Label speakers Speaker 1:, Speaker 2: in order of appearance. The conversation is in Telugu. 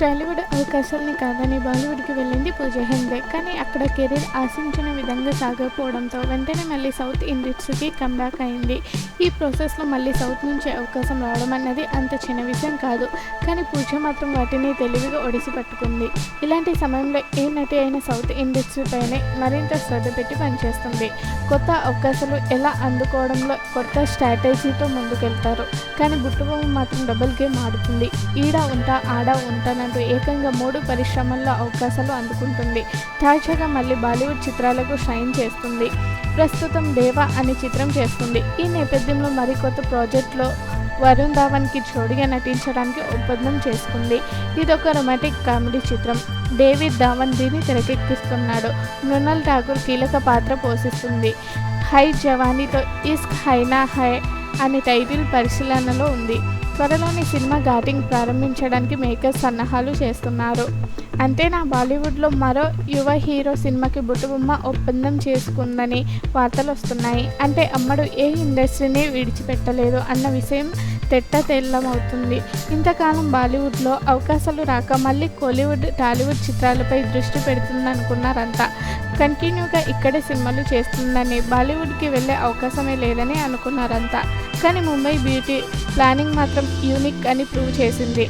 Speaker 1: టాలీవుడ్ అవకాశాలని కాదని బాలీవుడ్కి వెళ్ళింది పూజ హెండే కానీ అక్కడ కెరీర్ ఆశించిన విధంగా సాగకపోవడంతో వెంటనే మళ్ళీ సౌత్ ఇండస్ట్రీకి కంబ్యాక్ అయింది. ఈ ప్రాసెస్లో మళ్ళీ సౌత్ నుంచి అవకాశం రావడం అన్నది అంత చిన్న విషయం కాదు. కానీ పూజ మాత్రం వాటిని తెలివిగా ఒడిసి పట్టుకుంది. ఇలాంటి సమయంలో ఏ నటి అయిన సౌత్ ఇండస్ట్రీపైనే మరింత శ్రద్ధ పెట్టి పనిచేస్తుంది. కొత్త అవకాశాలు ఎలా అందుకోవడంలో కొత్త స్ట్రాటజీతో ముందుకెళ్తారు. కానీ బుట్టుబొమ్మ మాత్రం డబుల్ గేమ్ ఆడుతుంది. ఈడ ఉంటా ఆడ అంటూ ఏకంగా మూడు పరిశ్రమల్లో అవకాశాలు అందుకుంటుంది. తాజాగా మళ్ళీ బాలీవుడ్ చిత్రాలకు షైన్ చేస్తుంది. ప్రస్తుతం దేవా అనే చిత్రం చేస్తుంది. ఈ నేపథ్యంలో మరికొత్త ప్రాజెక్టులో వరుణ్ ధావన్కి జోడిగా నటించడానికి ఒప్పందం చేసుకుంది. ఇదొక రొమాంటిక్ కామెడీ చిత్రం. డేవిడ్ ధావన్ దీన్ని తెరకెక్కిస్తున్నాడు. మృణాల్ ఠాకూర్ కీలక పాత్ర పోషిస్తుంది. హై జవానీతో ఇస్క్ హైనా హై అనే టైటిల్ పరిశీలనలో ఉంది. త్వరలోని సినిమా ఘాటింగ్ ప్రారంభించడానికి మేకర్స్ సన్నాహాలు చేస్తున్నారు. అంతేనా? బాలీవుడ్లో మరో యువ హీరో సినిమాకి బుట్టుబొమ్మ ఒప్పందం చేసుకుందని వార్తలు వస్తున్నాయి అంటే అమ్మడు ఏ ఇండస్ట్రీని విడిచిపెట్టలేదు అన్న విషయం తెట్ట తెల్లమవుతుంది. ఇంతకాలం బాలీవుడ్లో అవకాశాలు రాక మళ్ళీ కోలీవుడ్ టాలీవుడ్ చిత్రాలపై దృష్టి పెడుతుందనుకున్నారంతా కంటిన్యూగా ఇక్కడే సినిమాలు చేస్తుందని బాలీవుడ్కి వెళ్ళే అవకాశమే లేదని అనుకున్నారంతా కానీ ముంబై బ్యూటీ ప్లానింగ్ మాత్రం యూనిక్ అని ప్రూవ్ చేసింది.